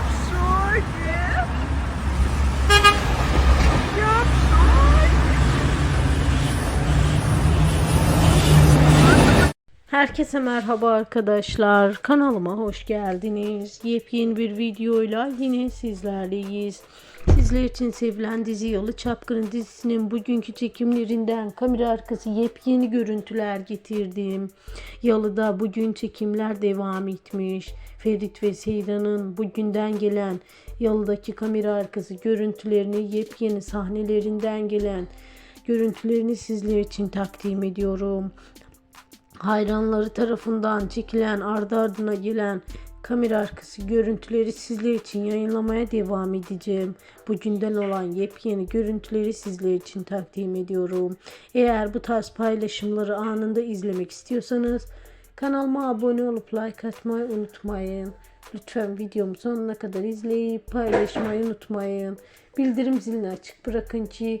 Oops. Herkese merhaba arkadaşlar. Kanalıma hoş geldiniz. Yepyeni bir videoyla yine sizlerleyiz. Sizler için sevilen dizi Yalı Çapkını dizisinin bugünkü çekimlerinden kamera arkası yepyeni görüntüler getirdim. Yalı'da bugün çekimler devam etmiş. Ferit ve Seyran'ın bugünden gelen Yalı'daki kamera arkası görüntülerini yepyeni sahnelerinden gelen görüntülerini sizler için takdim ediyorum hayranları tarafından çekilen ardı ardına gelen kamera arkası görüntüleri sizler için yayınlamaya devam edeceğim. Bugünden olan yepyeni görüntüleri sizler için takdim ediyorum. Eğer bu tarz paylaşımları anında izlemek istiyorsanız kanalıma abone olup like atmayı unutmayın. Lütfen videomu sonuna kadar izleyip paylaşmayı unutmayın. Bildirim zilini açık bırakın ki